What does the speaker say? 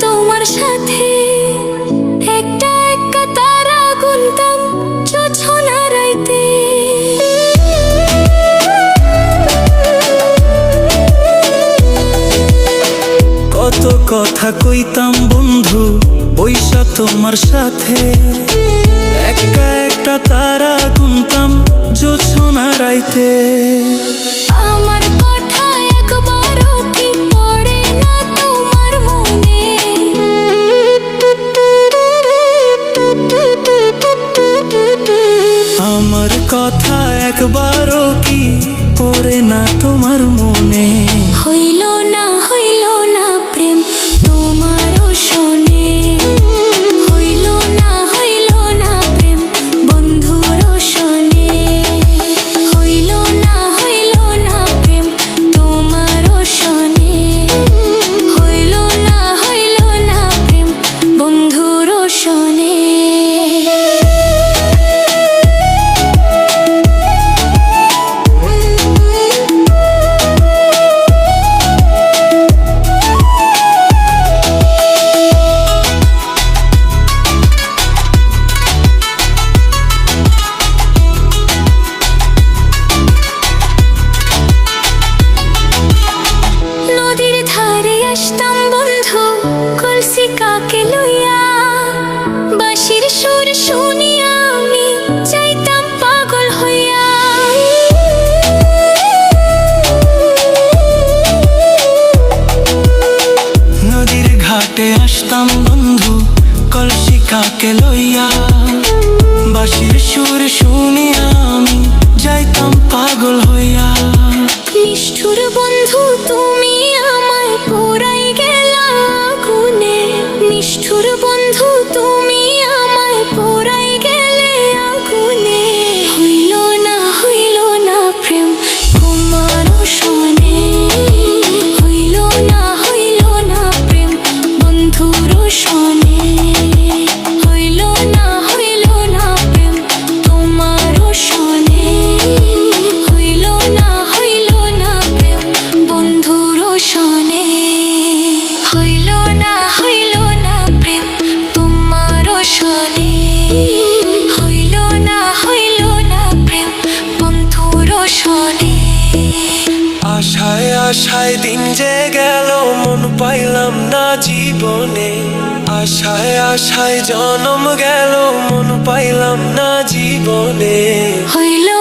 তোমার সাথে। একটা একটা তারা গুনতাম কত কথা কইতাম বন্ধু বৈশা তোমার সাথে। একটা একটা তারা গুনতাম জোছনা রাইতে আমার পরে না তোমার মনে। আসতাম বন্ধু, কলসি কাকে লইয়া? বাঁশির সুর শুনিয়া আমি চাইতাম পাগল হইয়া। নদীর ঘাটে আসতাম বন্ধু, কলসি কাকে লইয়া? বাঁশির সুর শুনিয়া আমি যাইতাম পাগল হইয়া। আশায় আশায় দিন যে গেল, মন পাইলাম না জীবনে। আশায় আশায় জন্ম গেল, মন পাইলাম না জীবনে। হইল